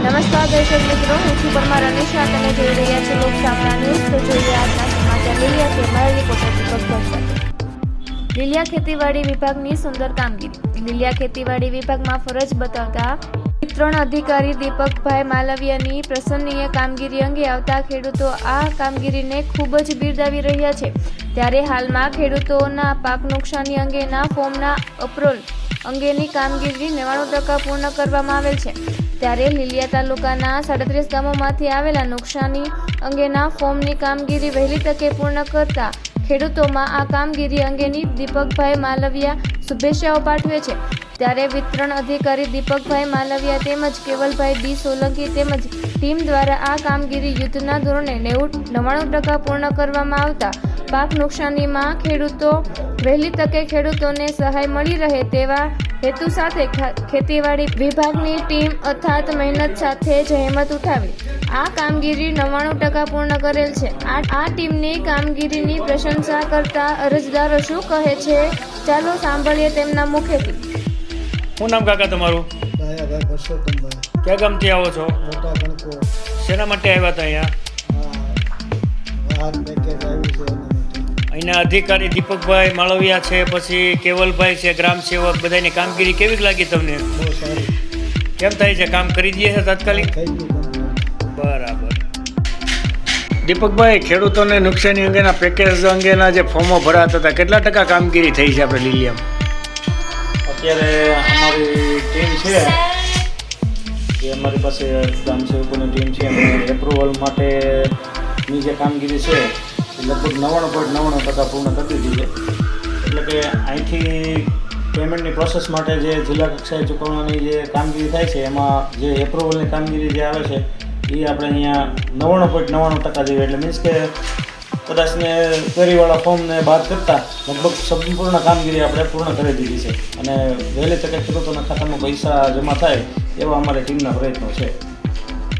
નમસ્કાર, દર્શક મિત્રો. હું છું પરમાર અનિશા તમે જોઈ રહ્યા છો લોક ન્યૂઝ. તો જોઈએ આજના સમાચાર. લીલિયા છે મારા રિપોર્ટર લીલિયા ખેતીવાડી વિભાગની સુંદર કામગીરી. લીલિયા ખેતીવાડી વિભાગમાં ફરજ બતાવતા ત્રણ અધિકારી દીપકભાઈ માલવિયાની પ્રસન્નીય કામગીરી અંગે આવતા ખેડૂતો આ કામગીરીને ખૂબ જ બિરદાવી રહ્યા છે. ત્યારે હાલમાં ખેડૂતોના પાક નુકસાની અંગેના ફોર્મના અપ્રોલ અંગેની કામગીરી નેવાણું ટકા પૂર્ણ કરવામાં આવેલ છે. ત્યારે લીલિયા તાલુકાના સાડત્રીસ ગામોમાંથી આવેલા નુકસાની અંગેના ફોર્મની કામગીરી વહેલી તકે પૂર્ણ કરતા ખેડૂતોમાં આ કામગીરી અંગેની દીપકભાઈ માલવિયા શુભેચ્છાઓ પાઠવે છે. ત્યારે વિતરણ અધિકારી દીપકભાઈ માલવિયા તેમજ કેવલભાઈ ડી સોલંકી તેમજ ટીમ દ્વારા આ કામગીરી યુદ્ધના ધોરણે નેવું નવ્વાણું ટકા પૂર્ણ કરવામાં આવતા પાક નુકસાનીમાં ખેડૂતો વહેલી તકે ખેડૂતોને સહાય મળી રહે તેવા હેતુ સાથે ખા- ખેતીવાડી વિભાગની ટીમ અથાત મહેનત સાથે જહેમત ઉઠાવી. આ કામગીરી નવ્વાણું ટકા પૂર્ણ કરેલ છે. આ આ ટીમની કામગીરીની પ્રશંસા કરતા અરજદારો શું કહે છે? ચાલો સાંભળીએ તેમના મુખેથી. શું નામ કાકા તમારું? ભાઈ પરસોત્તમભાઈ. ક્યાં ગામથી આવો છો? મોટા ગણકો શેના માટે આવ્યા હતા અહીંયા? પેકેજ આવ્યું છે અહીંના અધિકારી દીપકભાઈ માળવિયા છે પછી કેવલભાઈ છે ગ્રામ સેવક બધાની કામગીરી કેવી લાગી તમને? બહુ સારી. કેમ થાય છે કામ કરી દઈએ છે તાત્કાલિક? બરાબર. દીપકભાઈ ખેડૂતોને નુકસાની અંગેના પેકેજ અંગેના જે ફોર્મો ભરાતા હતા કેટલા ટકા કામગીરી થઈ છે આપણે લીલિયામાં? અત્યારે અમારી ટીમ છે જે અમારી પાસે ગ્રામ સેવકોની ટીમ છે એપ્રુવલ માટેની જે કામગીરી છે લગભગ નવ્વાણું પોઈન્ટ નવ્વાણું ટકા પૂર્ણ કરી દીધી છે. એટલે કે અહીંથી પેમેન્ટની પ્રોસેસ માટે જે જિલ્લા કક્ષાએ ચૂકવવાની જે કામગીરી થાય છે, એમાં જે એપ્રુવલની કામગીરી જે આવે છે, એ આપણે અહીંયા નવ્વાણું પોઈન્ટ નવ્વાણું ટકા જેવી, એટલે મીન્સ કે કદાચને ક્વેરીવાળા ફોર્મને બાદ કરતાં લગભગ સંપૂર્ણ કામગીરી આપણે પૂર્ણ કરી દીધી છે. અને વહેલી તકે ખેડૂતોના ખાતામાં પૈસા જમા થાય એવા અમારી ટીમના પ્રયત્નો છે.